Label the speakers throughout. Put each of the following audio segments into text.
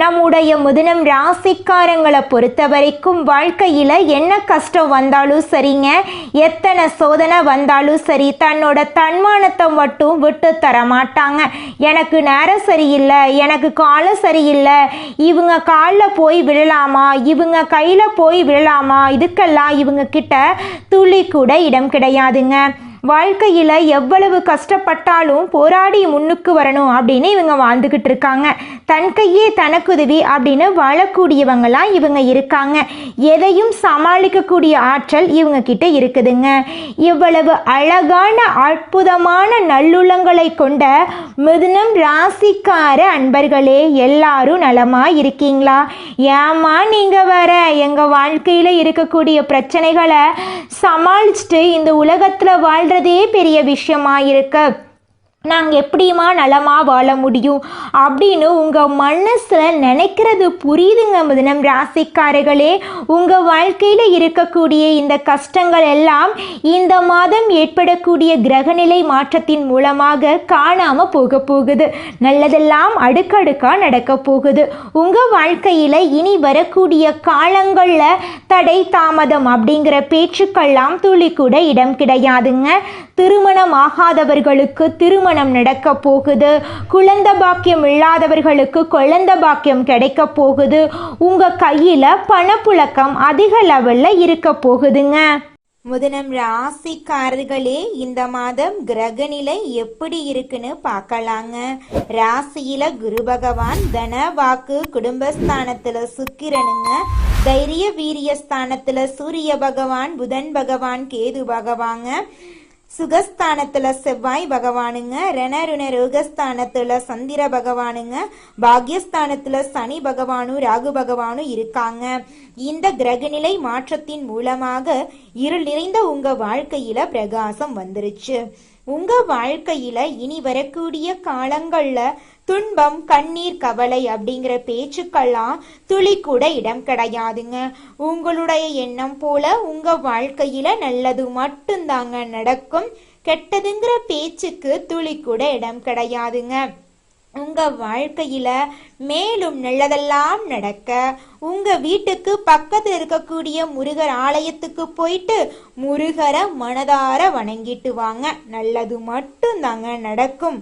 Speaker 1: நம்முடைய முதனம் ராசிக்காரங்களை பொறுத்த வரைக்கும் வாழ்க்கையில் என்ன கஷ்டம் வந்தாலும் சரிங்க. எத்தனை சோதனை வந்தாலும் சரி தன்னோட தன்மானத்தை மட்டும் விட்டு தர மாட்டாங்க. எனக்கு நேரம் சரியில்லை எனக்கு காலம் சரியில்லை இவங்க காலில் போய் விழலாமா இவங்க கையில் போய் விழலாமா இதுக்கெல்லாம் இவங்க கிட்ட துளி கூட இடம் கிடையாதுங்க. வாழ்க்கையில் எவ்வளவு கஷ்டப்பட்டாலும் போராடி முன்னுக்கு வரணும் அப்படின்னு இவங்க வாழ்ந்துக்கிட்டு இருக்காங்க. தன் கையே தனக்குதவி அப்படின்னு வாழக்கூடியவங்களாம் இவங்க இருக்காங்க. எதையும் சமாளிக்கக்கூடிய ஆற்றல் இவங்க கிட்ட இருக்குதுங்க. இவ்வளவு அழகான அற்புதமான நல்லுள்ளங்களை கொண்ட மிதுனம் ராசிக்கார அன்பர்களே எல்லாரும் நலமா இருக்கீங்களா? ஏமா நீங்கள் வர எங்கள் வாழ்க்கையில் இருக்கக்கூடிய பிரச்சனைகளை சமாளிச்சுட்டு இந்த உலகத்தில் உலகத்துல வாழ்றதே பெரிய விஷயமா இருக்கு நாங்கள் எப்படியுமா நலமாக வாழ முடியும் அப்படின்னு உங்கள் மனசில் நினைக்கிறது புரியுதுங்க முதனம் ராசிக்காரர்களே. உங்கள் வாழ்க்கையில் இருக்கக்கூடிய இந்த கஷ்டங்கள் எல்லாம் இந்த மாதம் ஏற்படக்கூடிய கிரகநிலை மாற்றத்தின் மூலமாக காணாமல் போக போகுது. நல்லதெல்லாம் அடுக்கடுக்காக நடக்க போகுது. உங்கள் வாழ்க்கையில் இனி வரக்கூடிய காலங்களில் தடை தாமதம் அப்படிங்கிற பேச்சுக்கெல்லாம் துளி கூட இடம் கிடையாதுங்க. திருமணம் ஆகாதவர்களுக்கு திருமணம் நடக்க போகுது. குழந்த பாக்கியம் இல்லாதவர்களுக்கு குழந்த பாக்கியம் கிடைக்க போகுது. உங்க கையில பணப்புழக்கம் அதிக லெவல்ல இருக்க போகுதுங்க. முதனம் ராசிக்காரர்களே இந்த மாதம் கிரக நிலை எப்படி இருக்குன்னு பார்க்கலாங்க. ராசியில குரு பகவான் தன வாக்கு குடும்பஸ்தானத்துல சுக்கிரனுங்க. தைரிய வீரிய ஸ்தானத்துல சூரிய பகவான் புதன் பகவான் கேது பகவாங்க. சுகஸ்தானத்துல செவ்வாய் பகவானுங்க ரணருண ரோகஸ்தானத்துல சந்திர பகவானுங்க பாக்யஸ்தானத்துல சனி பகவானும் ராகு பகவானும் இருக்காங்க. இந்த கிரகநிலை மாற்றத்தின் மூலமாக இருள் நிறைந்த உங்க வாழ்க்கையில பிரகாசம் வந்துருச்சு. உங்க வாழ்க்கையில இனி வரக்கூடிய காலங்கள்ல துன்பம் கண்ணீர் கவலை அப்படிங்கிற பேச்சுக்கெல்லாம் துளி கூட இடம் கிடையாதுங்க. உங்களுடைய எண்ணம் போல உங்க வாழ்க்கையில நல்லது மட்டும்தாங்க நடக்கும். கெட்டதுங்கிற பேச்சுக்கு துளி கூட இடம் கிடையாதுங்க. உங்க வாழ்க்கையில மேலும் நல்லதெல்லாம் நடக்க உங்க வீட்டுக்கு பக்கத்துல இருக்கக்கூடிய முருகர் ஆலயத்துக்கு போயிட்டு முருகரை மனதார வணங்கிட்டு வாங்க. நல்லது மட்டும்தாங்க நடக்கும்.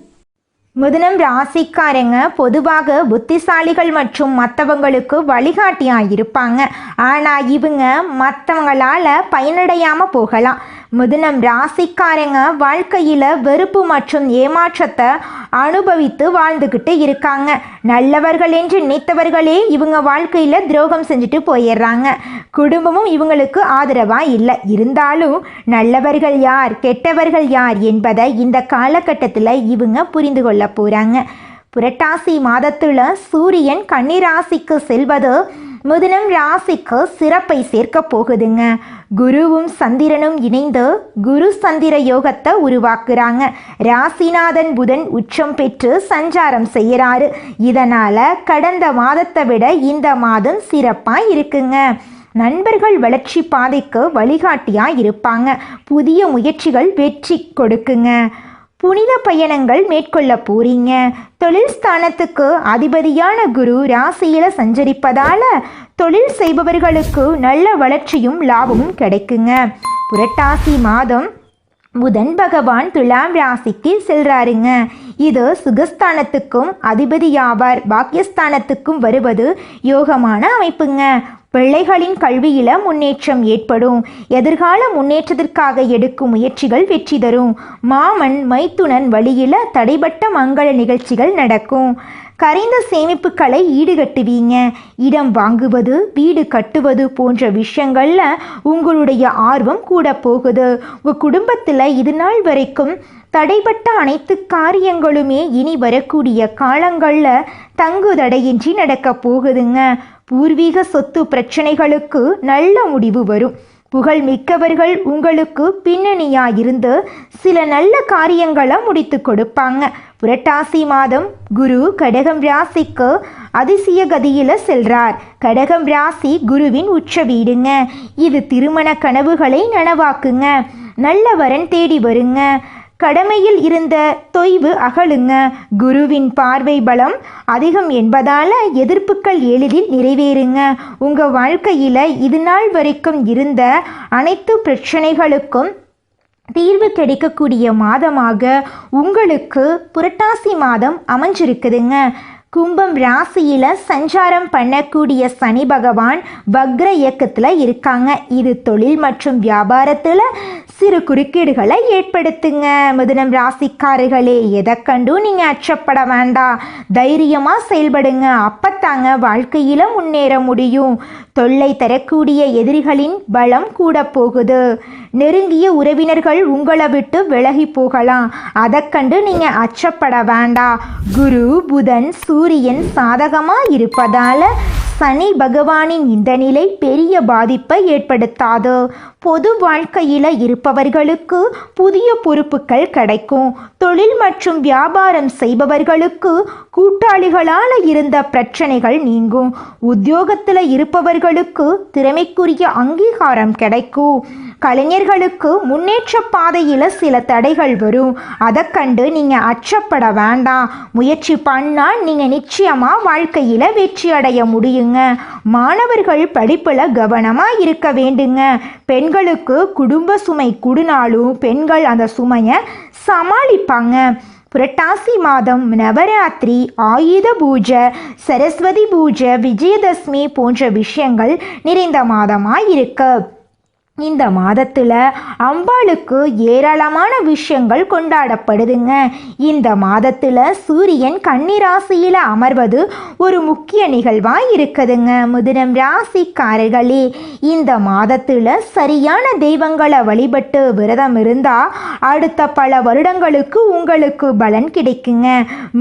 Speaker 1: மிதுனம் ராசிக்காரங்க பொதுவாக புத்திசாலிகள் மற்றும் மற்றவங்களுக்கு வழிகாட்டியாக இருப்பாங்க. ஆனால் இவங்க மற்றவங்களால் பயனடையாமல் போகலாம். முதலம் ராசிக்காரங்க வாழ்க்கையில் வெறுப்பு மற்றும் ஏமாற்றத்தை அனுபவித்து வாழ்ந்துக்கிட்டு இருக்காங்க. நல்லவர்கள் என்று நினைத்தவர்களே இவங்க வாழ்க்கையில் துரோகம் செஞ்சுட்டு போயிடுறாங்க. குடும்பமும் இவங்களுக்கு ஆதரவாக இல்லை. இருந்தாலும் நல்லவர்கள் யார் கெட்டவர்கள் யார் என்பதை இந்த காலகட்டத்தில் இவங்க புரிந்து கொள்ள போகிறாங்க புரட்டாசி மாதத்தில் சூரியன் கன்னிராசிக்கு செல்வது முதலம் ராசிக்கு சிறப்பை சேர்க்க போகுதுங்க. குருவும் சந்திரனும் இணைந்து குரு சந்திர யோகத்தை உருவாக்குறாங்க. ராசிநாதன் புதன் உச்சம் பெற்று சஞ்சாரம் செய்கிறாரு. இதனால கடந்த மாதத்தை விட இந்த மாதம் சிறப்பாக இருக்குங்க. நண்பர்கள் வளர்ச்சி பாதைக்கு வழிகாட்டியாக இருப்பாங்க. புதிய முயற்சிகள் வெற்றி கொடுக்குங்க. புனித பயணங்கள் மேற்கொள்ள போறீங்க. தொழில் ஸ்தானத்துக்கு அதிபதியான குரு ராசியில சஞ்சரிப்பதால தொழில் செய்பவர்களுக்கு நல்ல வளர்ச்சியும் லாபமும் கிடைக்குங்க. புரட்டாசி மாதம் புதன் பகவான் துலாம் ராசிக்கு செல்றாருங்க. இது சுகஸ்தானத்துக்கும் அதிபதியாவார். பாக்கியஸ்தானத்துக்கும் வருவது யோகமான அமைப்புங்க. பிள்ளைகளின் கல்வியில முன்னேற்றம் ஏற்படும். எதிர்கால முன்னேற்றத்திற்காக எடுக்கும் முயற்சிகள் வெற்றி தரும். மாமன் மைத்துனன் வழியில தடைபட்ட மங்கள நிகழ்ச்சிகள் நடக்கும். கரைந்த சேமிப்புகளை ஈடுகட்டுவீங்க. இடம் வாங்குவது வீடு கட்டுவது போன்ற விஷயங்களில் உங்களுடைய ஆர்வம் கூட போகுது. உங்கள் குடும்பத்தில் இது நாள் வரைக்கும் தடைப்பட்ட அனைத்து காரியங்களுமே இனி வரக்கூடிய காலங்களில் தங்குதடையின்றி நடக்க போகுதுங்க. பூர்வீக சொத்து பிரச்சனைகளுக்கு நல்ல முடிவு வரும். புகழ் மிக்கவர்கள் உங்களுக்கு பின்னணியாயிருந்து சில நல்ல காரியங்களை முடித்து கொடுப்பாங்க. புரட்டாசி மாதம் குரு கடகம் ராசிக்கு அதிசய கதியில செல்றார். கடகம் ராசி குருவின் உச்ச வீடுங்க. இது திருமண கனவுகளை நனவாக்குங்க. நல்ல வரன் தேடி வருங்க. கடமையில் இருந்த தொய்வு அகலுங்க. குருவின் பார்வை பலம் அதிகம் என்பதால எதிர்ப்புகள் எளிதில் நிறைவேறுங்க. உங்க வாழ்க்கையில இது நாள் வரைக்கும் இருந்த அனைத்து பிரச்சனைகளுக்கும் தீர்வு கிடைக்கக்கூடிய மாதமாக உங்களுக்கு புரட்டாசி மாதம் அமைஞ்சிருக்குதுங்க. கும்பம் ராசியில் சஞ்சாரம் பண்ணக்கூடிய சனி பகவான் வக்ர இயக்கத்தில் இருக்காங்க. இது தொழில் மற்றும் வியாபாரத்தில் சிறு குறுக்கீடுகளை ஏற்படுத்துங்க. மிதுனம் ராசிக்காரர்களே எதை கண்டும் நீங்க அச்சப்பட வேண்டாம். தைரியமா செயல்படுங்க. அப்பத்தாங்க வாழ்க்கையில முன்னேற முடியும். தொல்லை தரக்கூடிய எதிரிகளின் பலம் கூட போகுது. நெருங்கிய உறவினர்கள் உங்களை விட்டு விலகி போகலாம். அதை கண்டு நீங்க அச்சப்பட வேண்டாம். குரு புதன் சூரியன் சாதகமா இருப்பதால சனி பகவானின் இந்த நிலை பெரிய பாதிப்பை ஏற்படுத்தாது. பொது வாழ்க்கையில இருப்பவர்களுக்கு புதிய பொறுப்புகள் கிடைக்கும். தொழில் மற்றும் வியாபாரம் செய்பவர்களுக்கு கூட்டாளிகளால் இருந்த பிரச்சனைகள் நீங்கும். உத்தியோகத்தில் இருப்பவர்களுக்கு திறமைக்குரிய அங்கீகாரம் கிடைக்கும். கலைஞர்களுக்கு முன்னேற்ற பாதையில் சில தடைகள் வரும். அதை கண்டு நீங்கள் அச்சப்பட வேண்டாம். முயற்சி பண்ணால் நீங்கள் நிச்சயமாக வாழ்க்கையில் வெற்றி அடைய முடியுங்க. மாணவர்கள் படிப்பில் கவனமாக இருக்க வேண்டுங்க. பெண்களுக்கு குடும்ப சுமை குடுனாலும் பெண்கள் அந்த சுமையை சமாளிப்பாங்க. புரட்டாசி மாதம் நவராத்திரி ஆயுத பூஜை சரஸ்வதி பூஜை விஜயதசமி போன்ற விஷயங்கள் நிறைந்த மாதமாக இருக்குது இந்த மாதத்தில் அம்பாளுக்கு ஏராளமான விஷயங்கள் கொண்டாடப்படுதுங்க. இந்த மாதத்தில் சூரியன் கன்னிராசியில் அமர்வது ஒரு முக்கிய நிகழ்வாக இருக்குதுங்க முதினம் ராசிக்காரர்களே. இந்த மாதத்தில் சரியான தெய்வங்களை வழிபட்டு விரதம் இருந்தால் அடுத்த பல வருடங்களுக்கு உங்களுக்கு பலன் கிடைக்குங்க.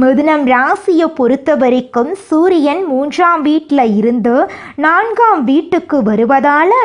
Speaker 1: மிதுனம் ராசியை பொறுத்த வரைக்கும் சூரியன் மூன்றாம் வீட்டில் இருந்து நான்காம் வீட்டுக்கு வருவதால்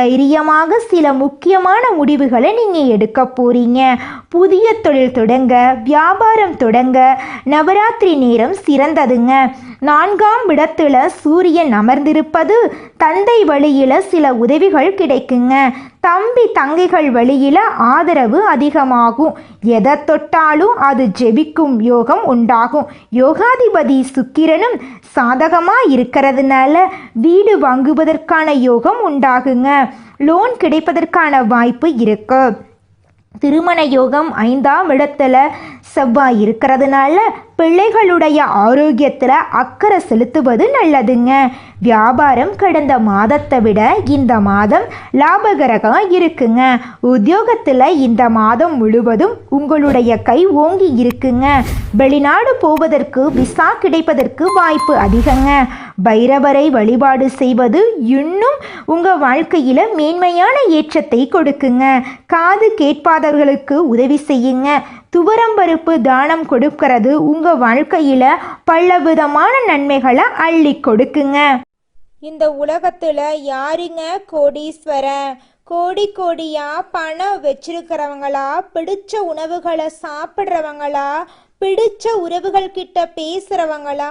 Speaker 1: தைரியமாக சில முக்கியமான முடிவுகளை நீங்கள் எடுக்க போறீங்க. புதிய தொழில் தொடங்க வியாபாரம் தொடங்க நவராத்திரி நேரம் சிறந்ததுங்க. நான்காம் இடத்துல சூரியன் அமர்ந்திருப்பது தந்தை வழியில சில உதவிகள் கிடைக்குங்க. தம்பி தங்கைகள் வழியில ஆதரவு அதிகமாகும். எதை தொட்டாலும் அது ஜெபிக்கும் யோகம் உண்டாகும். யோகாதிபதி சுக்கிரனும் சாதகமாக இருக்கிறதுனால வீடு வாங்குவதற்கான யோகம் உண்டாகுங்க. லோன் கிடைப்பதற்கான வாய்ப்பு இருக்கு. திருமண யோகம் ஐந்தாம் இடத்துல செவ்வாய் இருக்கிறதுனால பிள்ளைகளுடைய ஆரோக்கியத்தில் அக்கறை செலுத்துவது நல்லதுங்க. வியாபாரம் கடந்த மாதத்தை விட இந்த மாதம் லாபகரகம் இருக்குங்க. உத்தியோகத்தில் இந்த மாதம் முழுவதும் உங்களுடைய கை ஓங்கி இருக்குங்க. வெளிநாடு போவதற்கு விசா கிடைப்பதற்கு வாய்ப்பு அதிகங்க. பைரவரை வழிபாடு செய்வது இன்னும் உங்கள் வாழ்க்கையில் மேன்மையான ஏற்றத்தை கொடுக்குங்க. காது கேட்பாதவர்களுக்கு உதவி செய்யுங்க. துவரம்பருப்பு தானம் கொடுக்கறது உங்கள் வாழ்க்கையில் பலவிதமான நன்மைகளை அள்ளி கொடுக்குங்க.
Speaker 2: இந்த உலகத்தில் யாருங்க கோடீஸ்வரன்? கோடி கோடியா பணம் வச்சிருக்கிறவங்களா? பிடிச்ச உணவுகளை சாப்பிட்றவங்களா? பிடிச்ச உறவுகள் கிட்ட பேசுறவங்களா?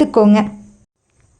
Speaker 1: கத்துக்கோங்க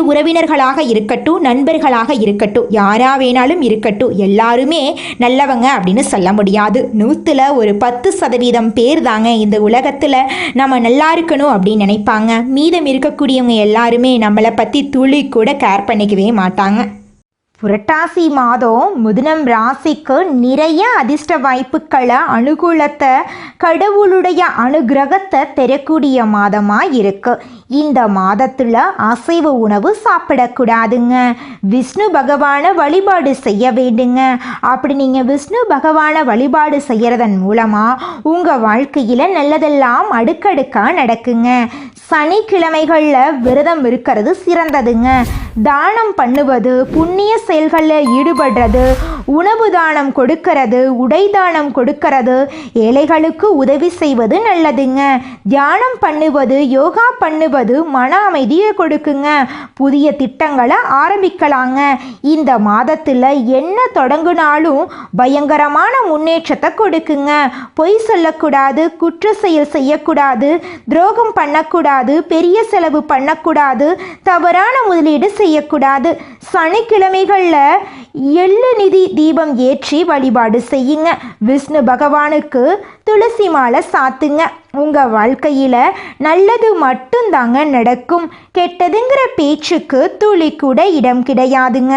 Speaker 1: உறவினர்களாக இருக்கட்டும் நண்பர்களாக இருக்கட்டும் யாராக வேணாலும் இருக்கட்டும் எல்லாருமே நல்லவங்க அப்படின்னு சொல்ல முடியாது. நூற்றுல ஒரு பத்து சதவீதம் பேர் தாங்க இந்த உலகத்தில் நம்ம நல்லா இருக்கணும் அப்படின்னு நினைப்பாங்க. மீதம் இருக்கக்கூடியவங்க எல்லாருமே நம்மளை பற்றி துளி கூட கேர் பண்ணிக்கவே மாட்டாங்க. புரட்டாசி மாதம் முதனம் ராசிக்கு நிறைய அதிர்ஷ்ட வாய்ப்புகளை அனுகூலத்தை கடவுளுடைய அனுகிரகத்தை தரக்கூடிய மாதமாக இருக்கு. இந்த மாதத்தில் அசைவ உணவு சாப்பிடக்கூடாதுங்க. விஷ்ணு பகவானை வழிபாடு செய்ய வேண்டுங்க. அப்படி நீங்கள் விஷ்ணு பகவானை வழிபாடு செய்கிறதன் மூலமாக உங்கள் வாழ்க்கையில் நல்லதெல்லாம் அடுக்கடுக்காக நடக்குங்க. சனிக்கிழமைகளில் விரதம் இருக்கிறது சிறந்ததுங்க. தானம் பண்ணுவது புண்ணிய செயல்களில் ஈடுபடுறது உணவு தானம் கொடுக்கறது உடை தானம் கொடுக்கறது ஏழைகளுக்கு உதவி செய்வது நல்லதுங்க. தியானம் பண்ணுவது யோகா பண்ணுவது மன அமைதியை கொடுக்குங்க. புதிய திட்டங்களை ஆரம்பிக்கலாங்க. இந்த மாதத்தில் என்ன தொடங்குனாலும் பயங்கரமான முன்னேற்றத்தை கொடுக்குங்க. பொய் சொல்லக்கூடாது குற்ற செயல் செய்யக்கூடாது துரோகம் பண்ணக்கூடாது பெரிய செலவு பண்ணக்கூடாது தவறான முதலீடு செய்யக்கூடாது. சனிக்கிழமைகளில் எள்ளு நிதி தீபம் ஏற்றி வழிபாடு செய்யுங்க. விஷ்ணு பகவானுக்கு துளசி மாலை சாத்துங்க. உங்கள் வாழ்க்கையில் நல்லது மட்டும்தாங்க நடக்கும். கெட்டதுங்கிற பேச்சுக்கு துளி கூட இடம் கிடையாதுங்க.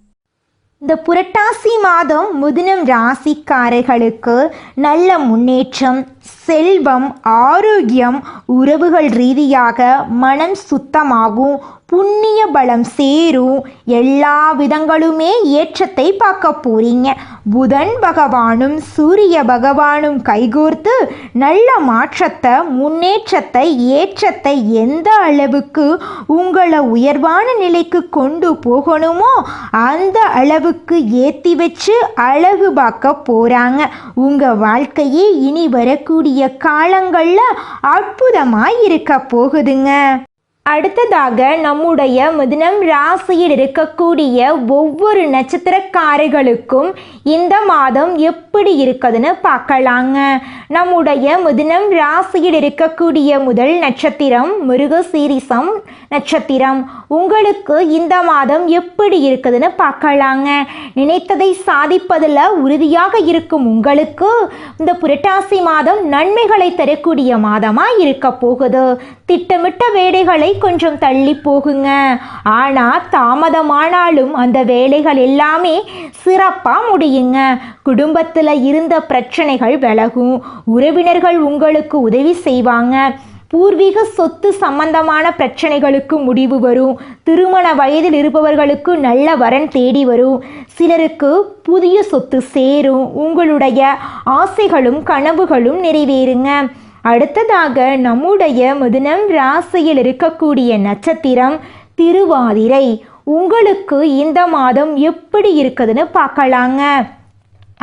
Speaker 1: இந்த புரட்டாசி மாதம் முதினம் ராசிக்காரர்களுக்கு நல்ல முன்னேற்றம் செல்வம் ஆரோக்கியம் உறவுகள் ரீதியாக மனம் சுத்தமாகும். புண்ணிய பலம் சேரும். எல்லா விதங்களுமே ஏற்றத்தை பார்க்க போறீங்க. புதன் பகவானும் சூரிய பகவானும் கைகோர்த்து நல்ல மாற்றத்தை முன்னேற்றத்தை ஏற்றத்தை எந்த அளவுக்கு உங்களை உயர்வான நிலைக்கு கொண்டு போகணுமோ அந்த அளவுக்கு ஏற்றி வச்சு அழகு பார்க்க போகிறாங்க உங்கள் வாழ்க்கையே இனி வரக்கூடிய காலங்களில் அற்புதமாக இருக்க போகுதுங்க. அடுத்ததாக நம்முடைய மிதுனம் ராசியில் இருக்கக்கூடிய ஒவ்வொரு நட்சத்திரக்காரர்களுக்கும் இந்த மாதம் எப்படி இருக்குதுன்னு பார்க்கலாங்க. நம்முடைய மிதுனம் ராசியில் இருக்கக்கூடிய முதல் நட்சத்திரம் மிருகசீரிசம் நட்சத்திரம். உங்களுக்கு இந்த மாதம் எப்படி இருக்குதுன்னு பார்க்கலாங்க. நினைத்ததை சாதிப்பதில் உறுதியாக இருக்கும் உங்களுக்கு இந்த புரட்டாசி மாதம் நன்மைகளை தரக்கூடிய மாதமாக இருக்க போகுது. திட்டமிட்ட வேலைகளை கொஞ்சம் தள்ளி போகுங்க. ஆனால் தாமதமானாலும் அந்த வேலைகள் எல்லாமே சிறப்பாக முடியுங்க. குடும்பத்தில் இருந்த பிரச்சனைகள் விலகும். உறவினர்கள் உங்களுக்கு உதவி செய்வாங்க. பூர்வீக சொத்து சம்பந்தமான பிரச்சனைகளுக்கு முடிவு வரும். திருமண வயதில் இருப்பவர்களுக்கு நல்ல வரன் தேடி வரும். சிலருக்கு புதிய சொத்து சேரும். உங்களுடைய ஆசைகளும் கனவுகளும் நிறைவேறுங்க. அடுத்ததாக நம்முடைய முதனம் ராசியில் இருக்கக்கூடிய நட்சத்திரம் திருவாதிரை. உங்களுக்கு இந்த மாதம் எப்படி இருக்குதுன்னு பார்க்கலாங்க.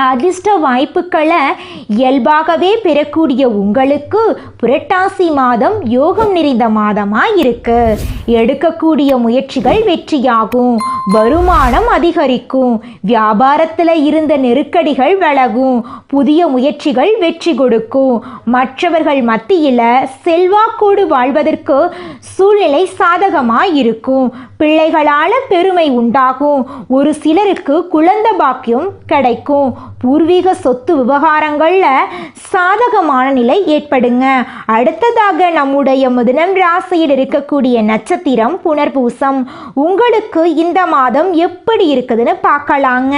Speaker 1: அதிர்ஷ்ட வாய்ப்புகளை இயல்பாகவே பெறக்கூடிய உங்களுக்கு புரட்டாசி மாதம் யோகம் நிறைந்த மாதமாக இருக்கு எடுக்கக்கூடிய முயற்சிகள் வெற்றியாகும். வருமானம் அதிகரிக்கும். வியாபாரத்தில் இருந்த நெருக்கடிகள் விலகும். புதிய முயற்சிகள் வெற்றி கொடுக்கும். மற்றவர்கள் மத்தியில் செல்வாக்கோடு வாழ்வதற்கு சூழ்நிலை சாதகமாக இருக்கும் பிள்ளைகளால் பெருமை உண்டாகும். ஒரு சிலருக்கு குழந்தை பாக்கியம் கிடைக்கும். பூர்வீக சொத்து விவகாரங்களில் சாதகமான நிலை ஏற்படுங்க. அடுத்ததாக நம்முடைய முதலம் ராசியில் இருக்கக்கூடிய நட்சத்திரம் புனர்பூசம். உங்களுக்கு இந்த மாதம் எப்படி இருக்குதுன்னு பார்க்கலாங்க.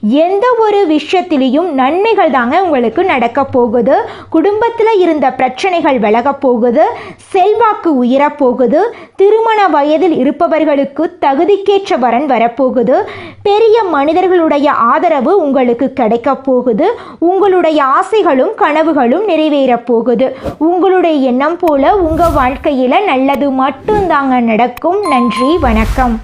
Speaker 1: எந்த ஒரு விஷயத்திலையும் நன்மைகள் தாங்க உங்களுக்கு நடக்க போகுது. குடும்பத்தில் இருந்த பிரச்சனைகள் விலக போகுது. செல்வாக்கு உயரப் போகுது. திருமண வயதில் இருப்பவர்களுக்கு தகுதிக்கேற்ற வரன் வரப்போகுது பெரிய மனிதர்களுடைய ஆதரவு உங்களுக்கு கிடைக்கப் போகுது. உங்களுடைய ஆசைகளும் கனவுகளும் நிறைவேறப் போகுது. உங்களுடைய எண்ணம் போல உங்கள் வாழ்க்கையில் நல்லது மட்டும்தாங்க நடக்கும். நன்றி வணக்கம்.